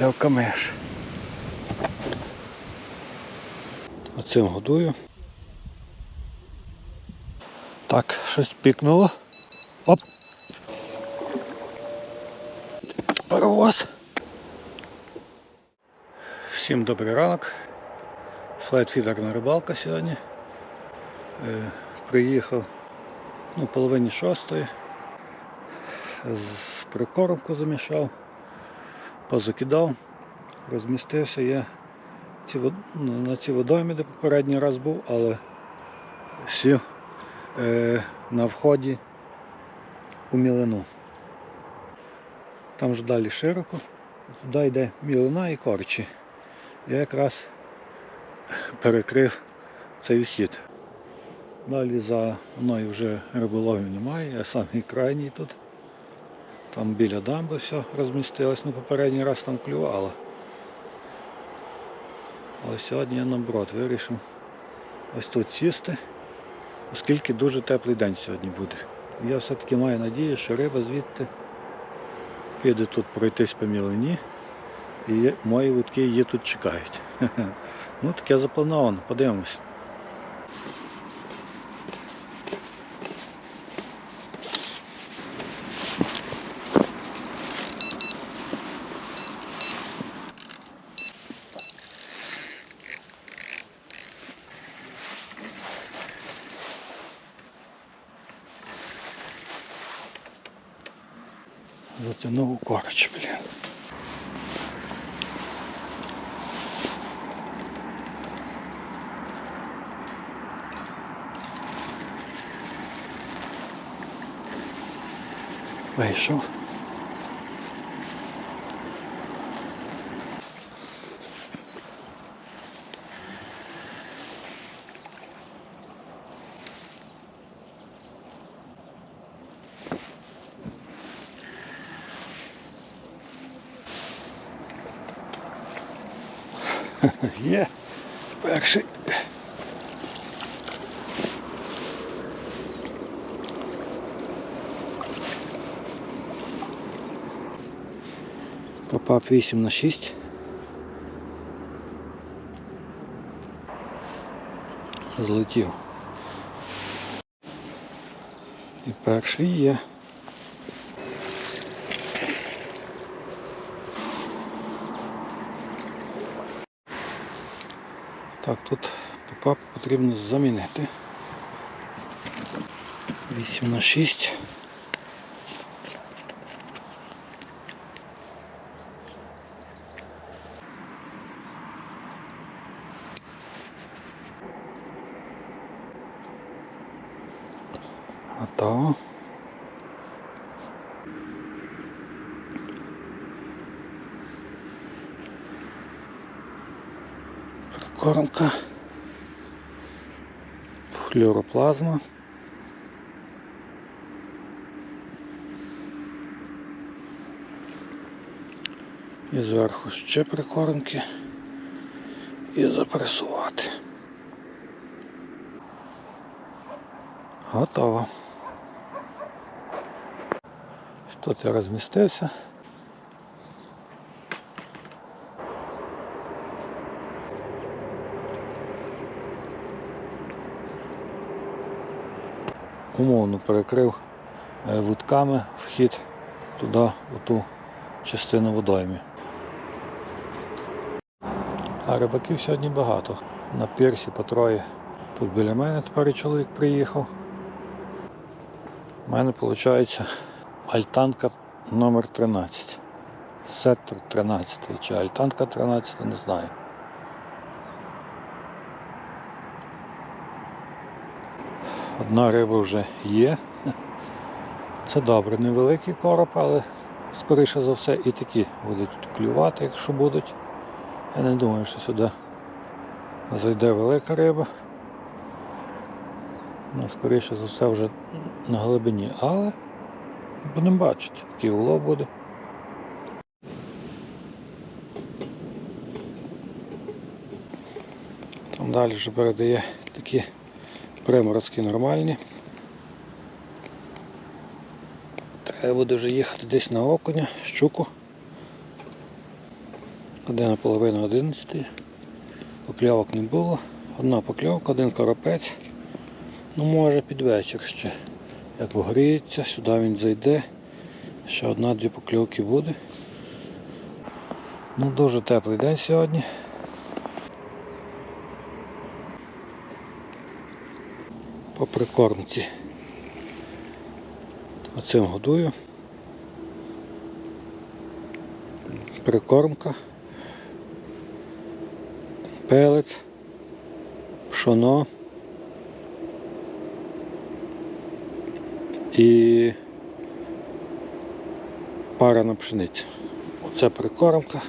Левкамеш. Оцим годую. Так, щось пікнуло. Оп. Паровоз. Всім добрий ранок. Флайтфідерна рибалка сьогодні. Е, приїхав ну, половині шостої. З прикормку замішав, позакидав, розмістився я ці, ну, на цій водоймі, де попередній раз був, але сів е, на вході у мілину. Там ж далі широко, туди йде мілина і корчі. Я якраз перекрив цей вхід. Далі за мною вже риболовів немає, я самий крайній тут. Там біля дамби все розмістилось, ну попередній раз там клювало. Але сьогодні я наоборот вирішив ось тут сісти, оскільки дуже теплий день сьогодні буде. Я все-таки маю надію, що риба звідти піде тут пройтись по мілині. І мої вудки її тут чекають. Ну таке заплановано, подивимось. Затягнув у корч, блін. Є перший. Попав 8 на 6. Злетів. І перший є. Попап потрібно замінити. 8 на 6. Готово. Прикормка. Флюроплазма. І зверху ще прикормки. І запресувати. Готово. Тут я розмістився. Умовно перекрив е, вудками вхід туди, у ту частину водоймі. А рибаків сьогодні багато. На пірсі по троє. Тут біля мене тепер чоловік приїхав. У мене виходить альтанка номер 13. Сектор 13 чи альтанка 13, не знаю. Одна риба вже є. Це добре, невеликий короб, але скоріше за все і такі будуть клювати, якщо будуть. Я не думаю, що сюди зайде велика риба. Ну, скоріше за все вже на глибині, але будемо бачити, який улов буде. Там далі вже передає такі приморозки нормальні. Треба буде вже їхати десь на окуня, щуку. Година половина одинадцятої. Покльовок не було. Одна покльовка, один коропець. Ну може під вечір ще. Як вгріється, сюди він зайде. Ще одна-дві покльовки буде. Ну дуже теплий день сьогодні. По прикормці. Оцим годую. Прикормка. Пелець. Пшоно. І пара на пшеницю. Оце прикормка.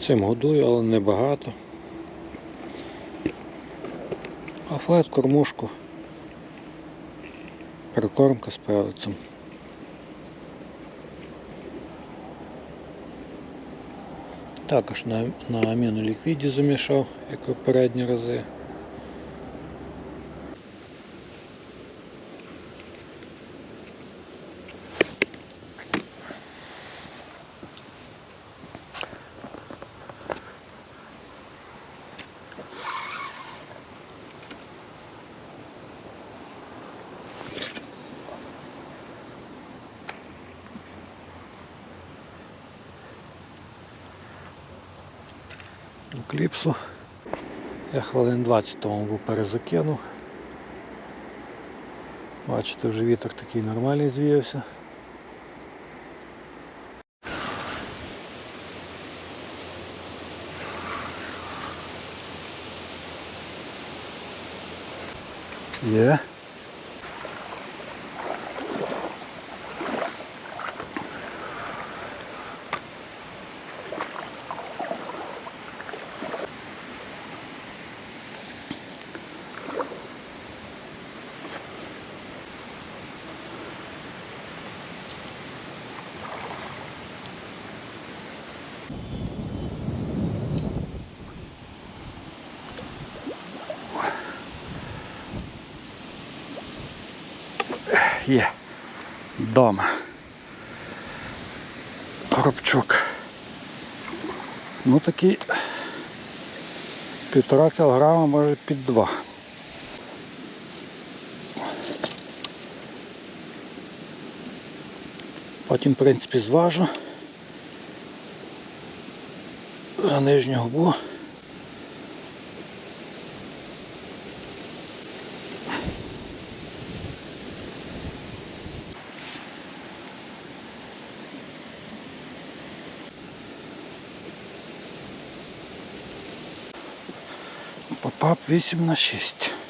Цим годую, але небагато. А флет кормушку. Прикормка з перцем. Також на, на аміноліквіді замішав, як і попередні рази. Кліпсу. Я хвилин 20 тому був перезакинув. Бачите, вже вітер такий нормальний звіявся. Є. Є. Дома. Коробчук. Ну такий півтора кілограма, може під два. Потім, в принципі, зважу за нижню губу. Попав 8 на 6.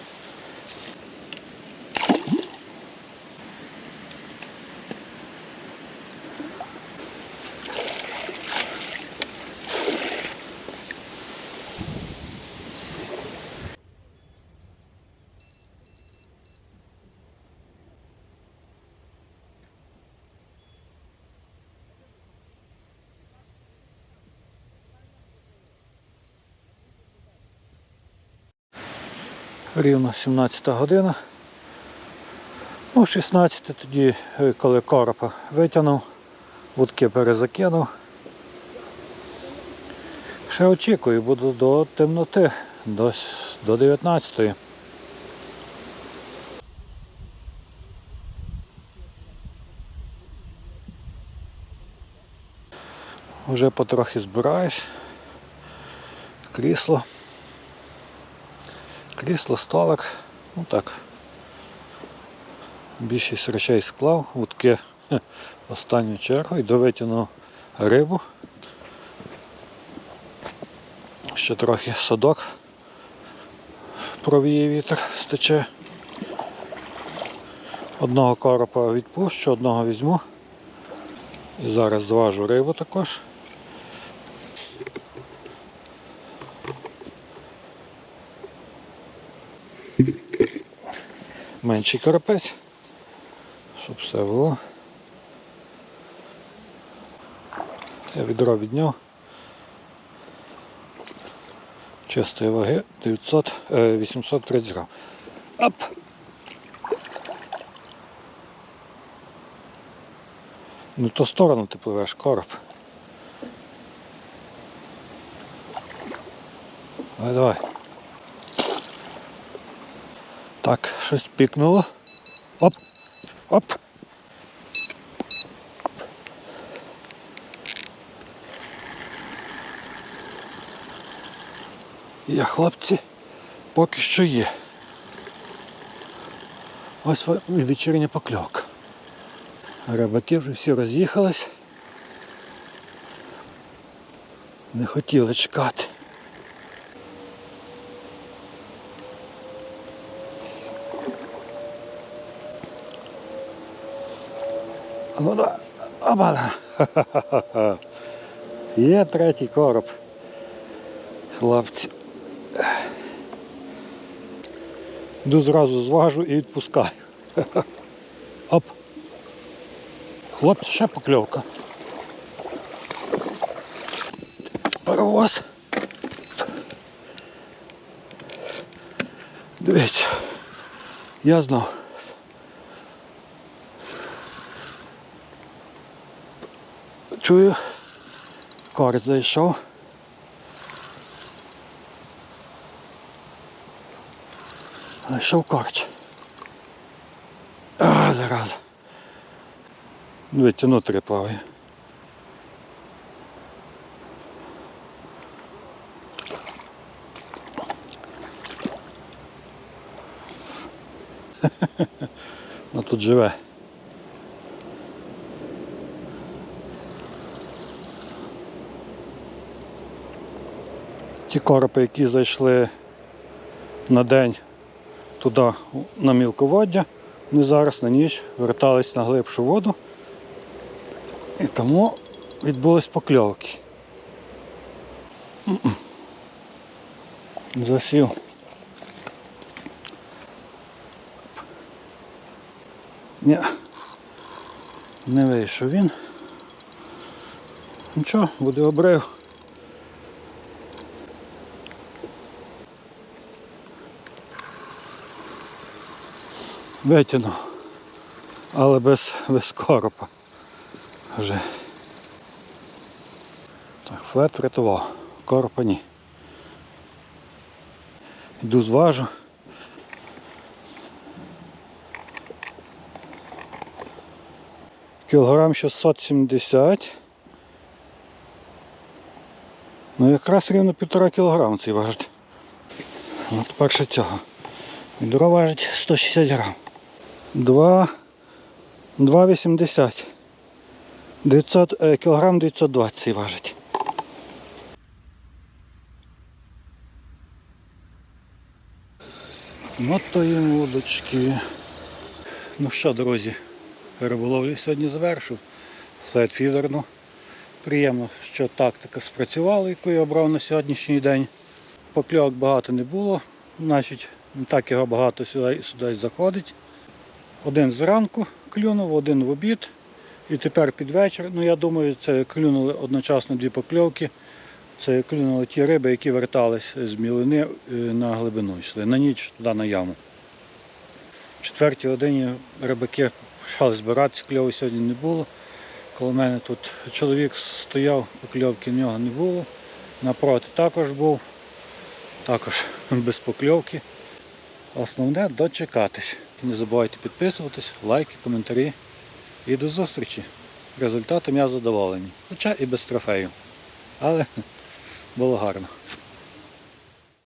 Рівно 17 година. Ну, 16 тоді, е, коли коропа витягнув, вудки перезакинув. Ще очікую, буду до темноти, до, до 19. Вже потрохи збираюсь. Крісло. Крісло, столик, ну так. Більшість речей склав, вудки останню чергу і довитягнув рибу. Ще трохи садок провіє вітер стече. Одного коропа відпущу, одного візьму. І зараз зважу рибу також. менший карапець, щоб все було. Я відро відняв. Чистої ваги 900, 830 е, грам. Оп! Не ту сторону ти пливеш короб. Давай, давай. Так, щось пікнуло. Оп! Оп! Є, хлопці, поки що є. Ось вечірня покльовка. Рибаки вже всі роз'їхались. Не хотіли чекати. Ну да. Опа. Ха-ха-ха. Є третій короб. Хлопці. Йду зразу зважу і відпускаю. Оп. Хлопці, ще покльовка. Паровоз. Дивіться. Я знав. Чую, корч зайшов. Зайшов корч. А, зараза. Дивіться, внутрі плаває. Ну тут живе. Ті коропи, які зайшли на день туди на мілководдя, вони зараз на ніч вертались на глибшу воду. І тому відбулись покльовки. Засів. Ні. Не вийшов він. Нічого, буде обрив. Витягнув. Але без, без коропа. Вже. Так, флет врятував. Коропа ні. Йду зважу. Кілограм 670. Ну якраз рівно півтора кілограма цей важить. От перше цього. Відро важить 160 грам. 2, 2,80. 900, е, кілограм 920 цей важить. Мотаємо удочки. Ну що, друзі, риболовлю сьогодні завершив. Флетфідерну. Приємно, що тактика спрацювала, яку я обрав на сьогоднішній день. Покльовок багато не було, значить не так його багато сюди, сюди заходить. Один зранку клюнув, один в обід. І тепер під вечір, ну я думаю, це клюнули одночасно дві покльовки. Це клюнули ті риби, які вертались з мілини е, на глибину, йшли на ніч туди на яму. В четвертій годині рибаки почали збиратися, кльову сьогодні не було. Коло мене тут чоловік стояв, покльовки в нього не було. Напроти також був, також без покльовки. Основне дочекатись. Не забувайте підписуватись, лайки, коментарі. І до зустрічі. Результатом я задоволений. Хоча і без трофею. Але було гарно.